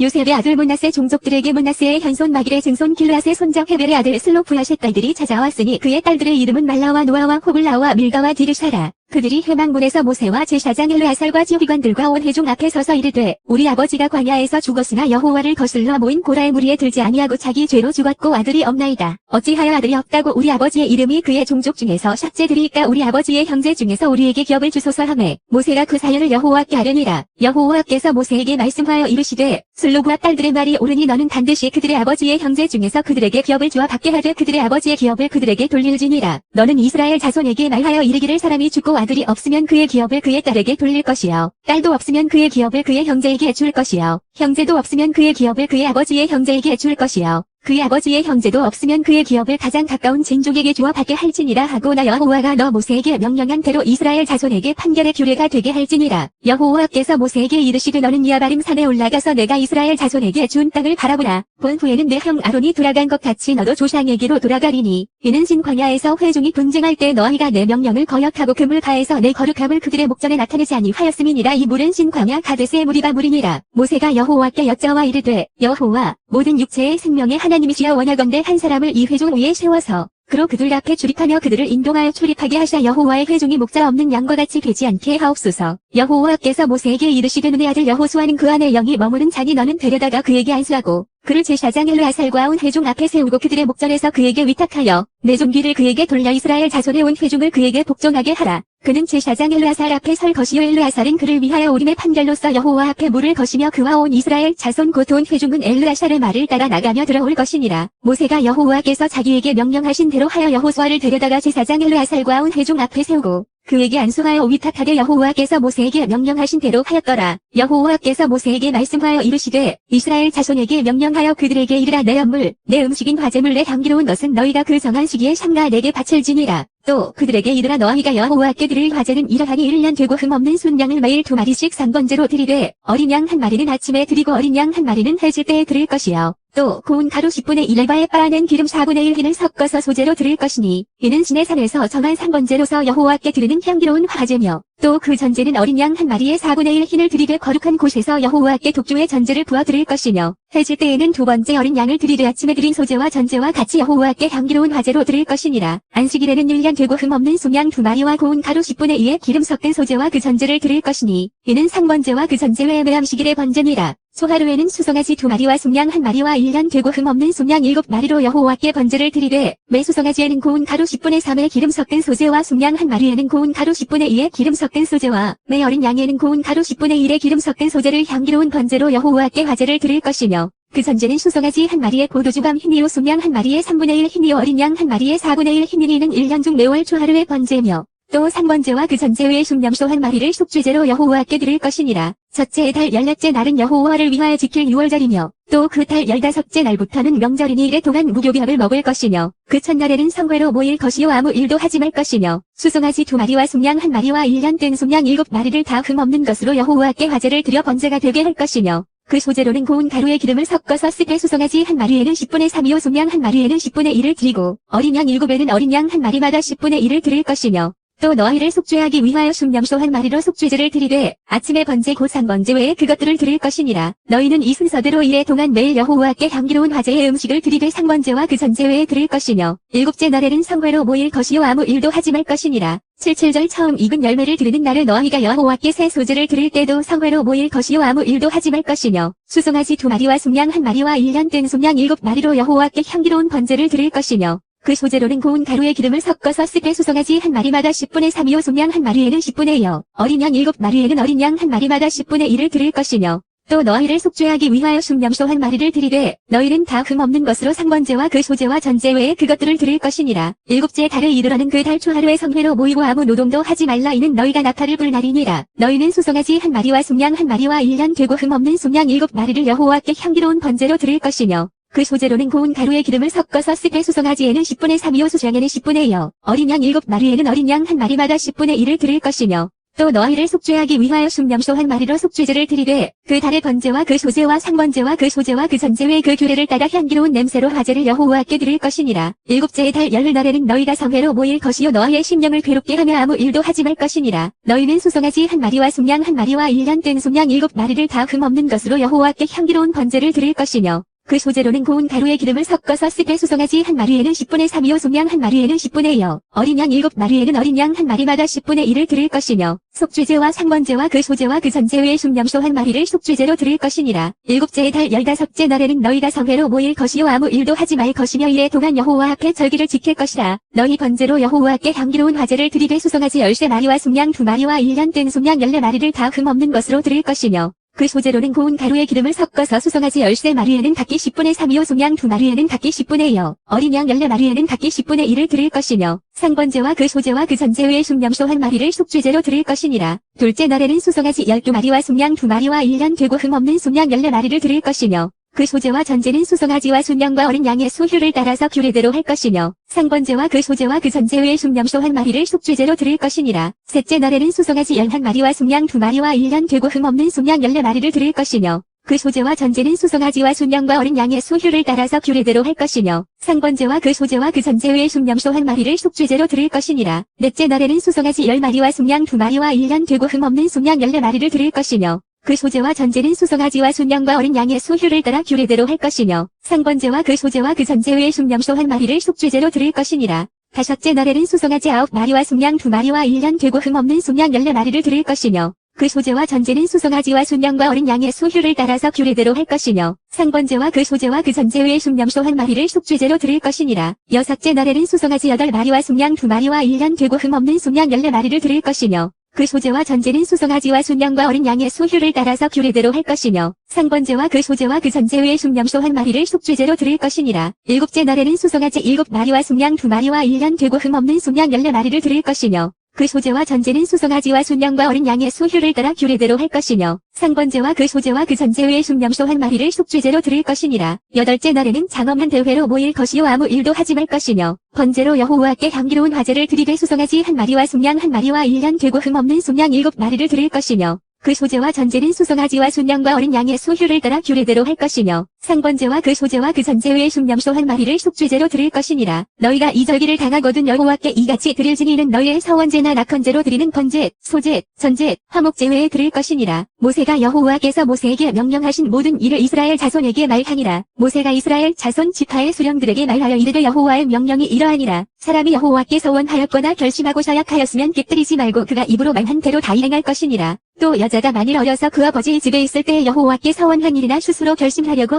요셉의 아들 문나세 종족들에게 문나세의 현손 마길의 증손 길르앗의 손자 헤벨의 아들 슬로프하셋 딸들이 찾아왔으니 그의 딸들의 이름은 말라와 노아와 호글라와 밀가와 디르샤라. 그들이 해망문에서 모세와 제사장 엘르아살과 지휘관들과 온 회중 앞에 서서 이르되 우리 아버지가 광야에서 죽었으나 여호와를 거슬러 모인 고라의 무리에 들지 아니하고 자기 죄로 죽었고 아들이 없나이다. 어찌하여 아들이 없다고 우리 아버지의 이름이 그의 종족 중에서 삭제되리까 우리 아버지의 형제 중에서 우리에게 기업을 주소서 하매 모세가 그 사연을 여호와께 하려니라. 여호와께서 모세에게 말씀하여 이르시되 슬로브와 딸들의 말이 옳으니 너는 반드시 그들의 아버지의 형제 중에서 그들에게 기업을 주어 받게 하되 그들의 아버지의 기업을 그들에게 돌릴지니라. 너는 이스라엘 자손에게 말하여 이르기를 사람이 죽고 아들이 없으면 그의 기업을 그의 딸에게 돌릴 것이요. 딸도 없으면 그의 기업을 그의 형제에게 줄 것이요. 형제도 없으면 그의 기업을 그의 아버지의 형제에게 줄 것이요. 그의 아버지의 형제도 없으면 그의 기업을 가장 가까운 친족에게 주어 받게 할지니라 하고 나 여호와가 너 모세에게 명령한 대로 이스라엘 자손에게 판결의 규례가 되게 할지니라. 여호와께서 모세에게 이르시되 너는 이아바림 산에 올라가서 내가 이스라엘 자손에게 준 땅을 바라보라. 본 후에는 내 형 아론이 돌아간 것 같이 너도 조상에게로 돌아가리니 이는 신광야에서 회중이 분쟁할 때 너희가 내 명령을 거역하고 그 물 가에서 내 거룩함을 그들의 목전에 나타내지 아니 하였음이니라 이 물은 신광야 가데스의 물이가 물이니라. 모세가 여호와께 여짜와 이르되 여호와 모든 육체의 생명의 하나님이시여 원하건대 한 사람을 이 회중 위에 세워서 그로 그들 앞에 출입하며 그들을 인동하여 출입하게 하사 여호와의 회중이 목자 없는 양과 같이 되지 않게 하옵소서. 여호와께서 모세에게 이르시되 눈의 아들 여호수아는 그 안에 영이 머무른 자니 너는 데려다가 그에게 안수하고 그를 제사장 엘르아살과 온 회중 앞에 세우고 그들의 목전에서 그에게 위탁하여 내 종기를 그에게 돌려 이스라엘 자손의 온 회중을 그에게 복종하게 하라. 그는 제사장 엘르아살 앞에 설 것이요 엘르아살은 그를 위하여 우림의 판결로서 여호와 앞에 물을 거시며 그와 온 이스라엘 자손 곧 온 회중은 엘르아살의 말을 따라 나가며 들어올 것이니라. 모세가 여호와께서 자기에게 명령하신 대로 하여 여호수아를 데려다가 제사장 엘르아살과 온 회중 앞에 세우고 그에게 안수하여 위탁하게 여호와께서 모세에게 명령하신 대로 하였더라. 여호와께서 모세에게 말씀하여 이르시되 이스라엘 자손에게 명령하여 그들에게 이르라 내 연물 내 음식인 화제물 내 향기로운 것은 너희가 그 정한 시기에 삼가 내게 바칠 지니라. 또 그들에게 이르라 너희가 여호와께 드릴 화제는 이러하니 1년 되고 흠없는 순양을 매일 두 마리씩 상번제로 드리되 어린 양 한 마리는 아침에 드리고 어린 양 한 마리는 해질 때에 드릴 것이요. 또 고운 가루 10분의 1에바에 빻아낸 기름 4분의 1 흰을 섞어서 소재로 드릴 것이니 이는 신의 산에서 정한 상번제로서 여호와께 드리는 향기로운 화제며 또 그 전제는 어린 양 한 마리에 4분의 1 흰을 드리되 거룩한 곳에서 여호와께 독주의 전제를 부어 드릴 것이며 해질 때에는 두 번째 어린 양을 드리되 아침에 드린 소재와 전제와 같이 여호와께 향기로운 화제로 드릴 것이니라. 안식일에는 1년 되고 흠 없는 소양 두 마리와 고운 가루 10분의 2에 기름 섞은 소재와 그 전제를 드릴 것이니 이는 상번제와 그 전제 외에 매암식일의 번제니라 소하루에는 수송아지 두 마리와 숭양 한 마리와 1년 되고 흠없는 숭양 일곱 마리로 여호와께 번제를 드리되 매 수송아지에는 고운 가루 10분의 3에 기름 섞은 소재와 숭양 한 마리에는 고운 가루 10분의 2에 기름 섞은 소재와 매 어린 양에는 고운 가루 10분의 1에 기름 섞은 소재를 향기로운 번제로 여호와께 화제를 드릴 것이며 그 전제는 수송아지 한 마리에 포도주감 흰이요 숭양 한 마리에 3분의 1 흰이요 어린 양 한 마리에 4분의 1 흰이는 1년 중 매월 초하루의 번제며 또 상번제와 그 전제 외에 순명소 한 마리를 속죄제로 여호와께 드릴 것이니라. 첫째 달 열넷째 날은 여호와를 위하여 지킬 유월절이며 또 그 달 열다섯째 날부터는 명절이니 이래 동안 무교병을 먹을 것이며 그 첫날에는 성회로 모일 것이요 아무 일도 하지 말 것이며 수송아지 두 마리와 숭양 한 마리와 1년 된 숭양 일곱 마리를 다 흠없는 것으로 여호와께 화제를 드려 번제가 되게 할 것이며 그 소재로는 고운 가루에 기름을 섞어서 쓰되 수송아지 한 마리에는 10분의 3이요 숭양 한 마리에는 10분의 1을 드리고 어린 양 일곱에는 어린 양 한 마리마다 10분의 1을 드릴 것이며 또 너희를 속죄하기 위하여 순명소 한 마리로 속죄제를 드리되 아침에 번제 곧 상번제 외에 그것들을 드릴 것이니라. 너희는 이 순서대로 이래 동안 매일 여호와께 향기로운 화제의 음식을 드리되 상번제와 그 전제 외에 드릴 것이며 일곱째 날에는 성회로 모일 것이요 아무 일도 하지 말 것이니라. 칠칠절 처음 익은 열매를 드리는 날을 너희가 여호와께 새 소제를 드릴 때도 성회로 모일 것이요 아무 일도 하지 말 것이며 수송아지 두 마리와 숭양 한 마리와 1년 된 숭양 일곱 마리로 여호와께 향기로운 번제를 드릴 것이며 그 소재로는 고운 가루에 기름을 섞어서 쓰되 수송아지 한 마리마다 10분의 3이요 숭양 한 마리에는 10분의 2요 어린 양 일곱 마리에는 어린 양 한 마리마다 10분의 1을 드릴 것이며 또 너희를 속죄하기 위하여 순명소 한 마리를 드리되 너희는 다 흠없는 것으로 상번제와 그 소재와 전제 외에 그것들을 드릴 것이니라. 일곱째 달을 이르러는 그 달 초하루에 성회로 모이고 아무 노동도 하지 말라. 이는 너희가 나팔을 불 날이니라. 너희는 수송아지 한 마리와 숭양 한 마리와 1년 되고 흠없는 숭양 일곱 마리를 여호와께 향기로운 번제로 드릴 것이며 그 소재로는 고운 가루에 기름을 섞어서 쓰되 수송아지에는 10분의 3이요 수장에는 10분의 2요 어린 양 일곱 마리에는 어린 양 한 마리마다 10분의 1을 드릴 것이며 또 너희를 속죄하기 위하여 순명소 한 마리로 속죄제를 드리되 그 달의 번제와 그 소제와 상번제와 그 소제와 그 전제외 그 규례를 따라 향기로운 냄새로 화제를 여호와께 드릴 것이니라. 일곱째의 달 열흘 날에는 너희가 성회로 모일 것이요 너희의 심령을 괴롭게 하며 아무 일도 하지 말 것이니라. 너희는 수송아지 한 마리와 순양 한 마리와 일년 된 순양 일곱 마리를 다 흠없는 것으로 여호와께 향기로운 번제를 드릴 것이며 그 소재로는 고운 가루에 기름을 섞어서 습에 수송아지 한 마리에는 10분의 3이요 소양 한 마리에는 10분의 2요 어린 양 7마리에는 어린 양 한 마리마다 10분의 1을 드릴 것이며 속죄제와 상번제와 그 소제와 그 전제외의 순명소 한 마리를 속죄제로 드릴 것이니라. 일곱째의 달 열다섯째 날에는 너희가 성회로 모일 것이요 아무 일도 하지 말 것이며 이에 동안 여호와 앞에 절기를 지킬 것이라. 너희 번제로 여호와께 향기로운 화제를 드리되 수송아지 열세 마리와 순양 두 마리와 1년 된 순양 열네 마리를 다 흠 없는 것으로 드릴 것이며 그 소재로는 고운 가루에 기름을 섞어서 수송아지 열세 마리에는 각기 10분의 3이요 송양 두 마리에는 각기 10분의 2요 어린 양 열네 마리에는 각기 10분의 1을 드릴 것이며 상번제와 그 소재와 그 전제외의 순명소 한 마리를 속죄제로 드릴 것이니라. 둘째 날에는 수송아지 열두 마리와 순양 두 마리와 1년 되고 흠없는 순양 열네 마리를 드릴 것이며 그 소재와 전제는 수송아지와 순양과 어린 양의 수휴를 따라서 규례대로 할 것이며 상번제와 그 소재와 그 전제외의 순명소 한 마리를 속죄제로 드릴 것이니라. 셋째 날에는 수송아지 열한 마리와 순양 두 마리와 1년 되고 흠없는 순양 열네 마리를 드릴 것이며 그 소재와 전제는 수송아지와 순양과 어린 양의 수휴를 따라서 규례대로 할 것이며 상번제와 그 소재와 그 전제외의 순명소 한 마리를 속죄제로 드릴 것이니라. 넷째 날에는 수송아지 열 마리와 순양 두 마리와 1년 되고 흠없는 순양 열네 마리를 드릴 것이며 그 소재와 전제는 수송아지와 순양과 어린 양의 수휴를 따라 규례대로 할 것이며 상번제와 그 소재와 그 전제외의 순명소 한 마리를 속죄제로 드릴 것이니라. 다섯째 날에는 수송아지 아홉 마리와 순양 두 마리와 1년 되고 흠 없는 순양 열네 마리를 드릴 것이며 그 소재와 전제는 수송아지와 순양과 어린 양의 수휴를 따라서 규례대로 할 것이며 상번제와 그 소재와 그 전제외의 순명소 한 마리를 속죄제로 드릴 것이니라. 여섯째 날에는 수송아지 여덟 마리와 순양 두 마리와 1년 되고 흠 없는 순양 열네 마리를 드릴 것이며 그 소재와 전제는 수송아지와 순양과 어린 양의 수휴를 따라서 규례대로 할 것이며 상번제와 그 소재와 그 전제외의 순명소 한 마리를 속죄제로 드릴 것이니라. 일곱째 날에는 수송아지 일곱 마리와 순양 두 마리와 1년 되고 흠없는 순양 열네 마리를 드릴 것이며 그 소재와 전제는 수송아지와 순양과 어린 양의 수휴를 따라 규례대로 할 것이며 상번제와 그 소재와 그 전제외의 순명소 한 마리를 속죄제로 드릴 것이니라. 여덟째 날에는 장엄한 대회로 모일 것이요 아무 일도 하지 말 것이며 번제로 여호와께 향기로운 화제를 드리되 수송아지 한 마리와 순양 한 마리와 1년 되고 흠없는 순양 일곱 마리를 드릴 것이며 그 소재와 전제는 수송아지와 순양과 어린 양의 수휴를 따라 규례대로 할 것이며 상번제와 그 소재와 그 전제외의 순명소 한 마리를 속죄제로 드릴 것이니라 너희가 이 절기를 당하거든 여호와께 이같이 드릴지니 이는 너희의 서원제나 낙헌제로 드리는 번제, 소제, 전제, 화목제 외에 드릴 것이니라 모세가 여호와께서 모세에게 명령하신 모든 일을 이스라엘 자손에게 말하니라. 모세가 이스라엘 자손 지파의 수령들에게 말하여 이르되 여호와의 명령이 이러하니라. 사람이 여호와께 서원하였거나 결심하고 서약하였으면 깃들이지 말고 그가 입으로 말한 대로 다 이행할 것이니라 또 여자가 만일 어려서 그 아버지 집에 있을 때 여호와께 서원한 일이나 스스로 결심하려고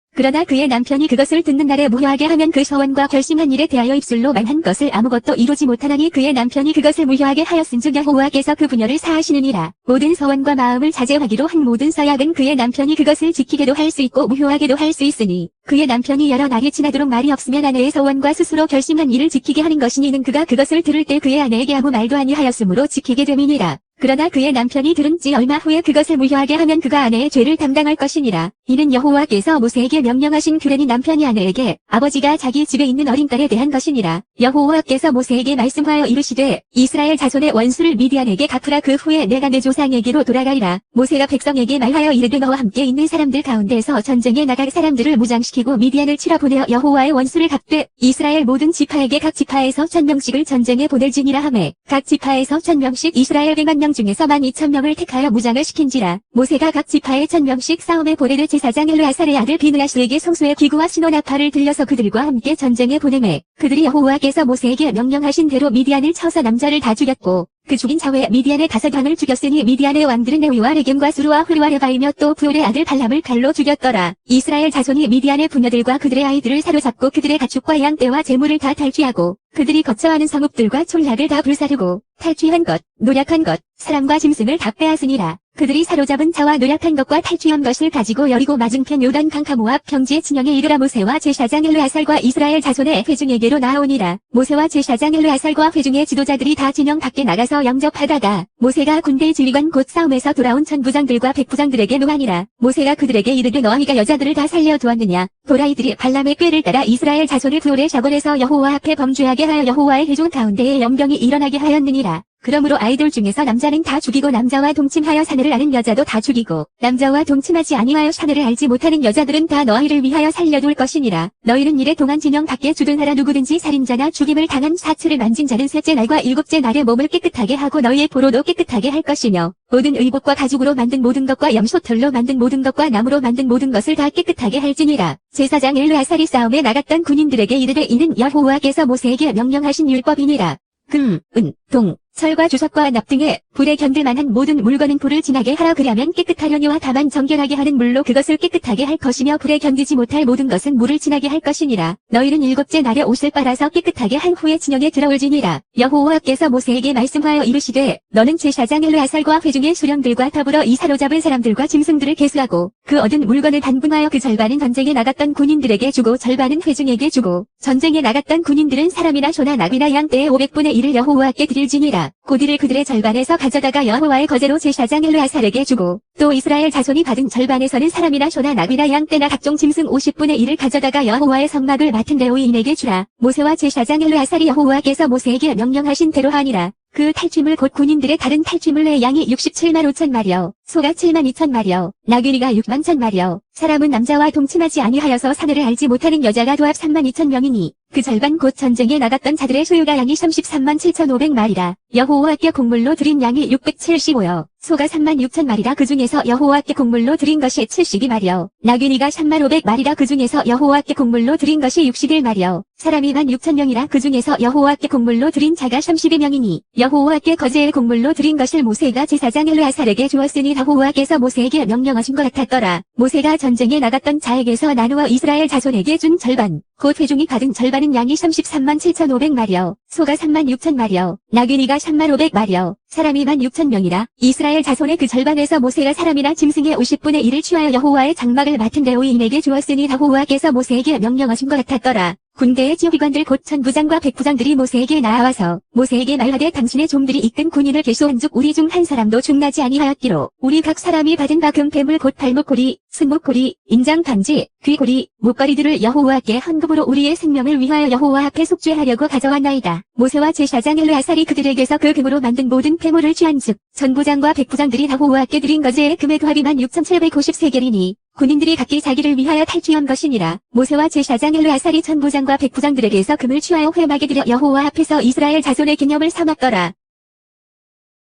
그러나 그의 남편이 그것을 듣는 날에 무효하게 하면 그 서원과 결심한 일에 대하여 입술로 말한 것을 아무것도 이루지 못하나니 그의 남편이 그것을 무효하게 하였은즉 여호와께서 그 부녀를 사하시느니라. 모든 서원과 마음을 자제하기로 한 모든 서약은 그의 남편이 그것을 지키게도 할 수 있고 무효하게도 할 수 있으니 그의 남편이 여러 날이 지나도록 말이 없으면 아내의 서원과 스스로 결심한 일을 지키게 하는 것이니 이는 그가 그것을 들을 때 그의 아내에게 아무 말도 아니하였으므로 지키게 됨이니라. 그러나 그의 남편이 들은 지 얼마 후에 그것을 무효하게 하면 그가 아내의 죄를 담당할 것이니라. 이는 여호와께서 모세에게 명령하신 규례니 남편이 아내에게 아버지가 자기 집에 있는 어린 딸에 대한 것이니라. 여호와께서 모세에게 말씀하여 이르시되 이스라엘 자손의 원수를 미디안에게 갚으라 그 후에 내가 내 조상에게로 돌아가리라. 모세가 백성에게 말하여 이르되 너와 함께 있는 사람들 가운데서 전쟁에 나갈 사람들을 무장시키고 미디안을 치러 보내어 여호와의 원수를 갚되 이스라엘 모든 지파에게 각 지파에서 천명씩을 전쟁에 보낼지니라 하매 각 지파에서 천명씩 이스라엘 백만 명 백성 중에서 만 이천 명을 택하여 무장을 시킨지라 모세가 각 지파에 천 명씩 싸움에 보내를 제사장 엘르아살의 아들 비느하스에게 성소의 기구와 신호나팔을 들려서 그들과 함께 전쟁에 보내매 그들이 여호와께서 모세에게 명령하신 대로 미디안을 쳐서 남자를 다 죽였고 그 죽인 자외 미디안의 다섯 왕을 죽였으니 미디안의 왕들은 네위와 레겜과 수루와 후르와 레바이며 또 부올의 아들 발람을 칼로 죽였더라. 이스라엘 자손이 미디안의 부녀들과 그들의 아이들을 사로잡고 그들의 가축과 양떼와 재물을 다 탈취하고 그들이 거처하는 성읍들과 촌락을 다 불사르고 탈취한 것, 노력한 것, 사람과 짐승을 다 빼앗으니라. 그들이 사로잡은 자와 노력한 것과 탈취한 것을 가지고 여리고 맞은편 요단 강카 모압 평지의 진영에 이르라 모세와 제사장 엘르아살과 이스라엘 자손의 회중에게로 나아오니라. 모세와 제사장 엘르아살과 회중의 지도자들이 다 진영 밖에 나가서 영접하다가 모세가 군대 지휘관 곧 싸움에서 돌아온 천부장들과 백부장들에게 노하니라. 모세가 그들에게 이르되 너희가 여자들을 다 살려두었느냐. 도라이들이 발람의 꾀를 따라 이스라엘 자손을 부올의 샤곤에서 여호와 앞에 범죄하게 하여 여호와의 회중 가운데에 염병이 일어나게 하였느니라. 그러므로 아이돌 중에서 남자는 다 죽이고 남자와 동침하여 사내를 아는 여자도 다 죽이고 남자와 동침하지 아니하여 사내를 알지 못하는 여자들은 다 너희를 위하여 살려둘 것이니라. 너희는 이래 동안 진영 밖에 주둔하라 누구든지 살인자나 죽임을 당한 사체를 만진 자는 셋째 날과 일곱째 날에 몸을 깨끗하게 하고 너희의 보로도 깨끗하게 할 것이며 모든 의복과 가죽으로 만든 모든 것과 염소털로 만든 모든 것과 나무로 만든 모든 것을 다 깨끗하게 할지니라. 제사장 엘르아살이 싸움에 나갔던 군인들에게 이르되 이는 여호와께서 모세에게 명령하신 율법이니라. 금, 은, 동, 철과 주석과 납 등의 불에 견딜 만한 모든 물건은 불을 지나게 하라 그리하면 깨끗하려니와 다만 정결하게 하는 물로 그것을 깨끗하게 할 것이며 불에 견디지 못할 모든 것은 물을 지나게 할 것이니라. 너희는 일곱째 날에 옷을 빨아서 깨끗하게 한 후에 진영에 들어올지니라. 여호와께서 모세에게 말씀하여 이르시되 너는 제사장 엘르아살과 회중의 수령들과 더불어 이 사로잡은 사람들과 짐승들을 계수하고 그 얻은 물건을 반분하여 그 절반은 전쟁에 나갔던 군인들에게 주고 절반은 회중에게 주고 전쟁에 나갔던 군인들은 사람이나 소나 나귀나 양 떼의 500분의 1을 여호와께 드릴지니라. 고디를 그들의 절반에서 가져다가 여호와의 거제로 제사장 엘르아살에게 주고 또 이스라엘 자손이 받은 절반에서는 사람이나 소나 나귀나 양 떼나 각종 짐승 50분의 1을 가져다가 여호와의 성막을 맡은 레오인에게 주라. 모세와 제사장 엘르아살이 여호와께서 모세에게 명령하신 대로 하니라. 그 탈취물 곧 군인들의 다른 탈취물의 양이 67만 5천 마리요, 소가 7만 2천 마리요, 나귀니가 6만 천 마리요, 사람은 남자와 동침하지 아니하여서 사내를 알지 못하는 여자가 도합 3만 2천 명이니 그 절반 곧 전쟁에 나갔던 자들의 소유가 양이 33만 7천 5백 마리라. 여호와께 곡물로 드린 양이 675여. 소가 3만 6천 마리라 그 중에서 여호와께 곡물로 드린 것이 72마리요. 나귀니가 3만 5백 마리라 그 중에서 여호와께 곡물로 드린 것이 61마리요. 사람이 만 6천 명이라 그 중에서 여호와께 곡물로 드린 자가 32명이니 여호와께 거제의 곡물로 드린 것을 모세가 제사장 엘르아살에게 주었으니 여호와께서 모세에게 명령하신 것 같았더라. 모세가 전쟁에 나갔던 자에게서 나누어 이스라엘 자손에게 준 절반 곧 회중이 받은 절반은 양이 33만 7천 5백 마리요. 소가 3만 6천 마리요. 나귀니가 3만 5백 마리요. 사람이 만 6천 명이라 이스라엘 자손의 그 절반에서 모세가 사람이나 짐승의 50분의 1을 취하여 여호와의 장막을 맡은 레오인에게 주었으니 여호와께서 모세에게 명령하신 것 같았더라. 군대의 지휘관들 곧 천부장과 백부장들이 모세에게 나와서 모세에게 말하되 당신의 종들이 이끈 군인을 계수한 즉 우리 중 한 사람도 중나지 아니하였기로 우리 각 사람이 받은 바 금패물 곧 발목고리, 승목고리, 인장반지, 귀고리, 목걸이들을 여호와께 헌금으로 우리의 생명을 위하여 여호와 앞에 속죄하려고 가져왔나이다. 모세와 제사장 엘르아살이 그들에게서 그 금으로 만든 모든 폐물을 취한 즉 전부장과 백부장들이 여호와께 드린 것의 금의 도합이 만 6,753개리니 군인들이 각기 자기를 위하여 탈취한 것이니라. 모세와 제사장 엘르아살이 천부장과 백부장들에게서 금을 취하여 회막에 들여 여호와 앞에서 이스라엘 자손의 기념을 삼았더라.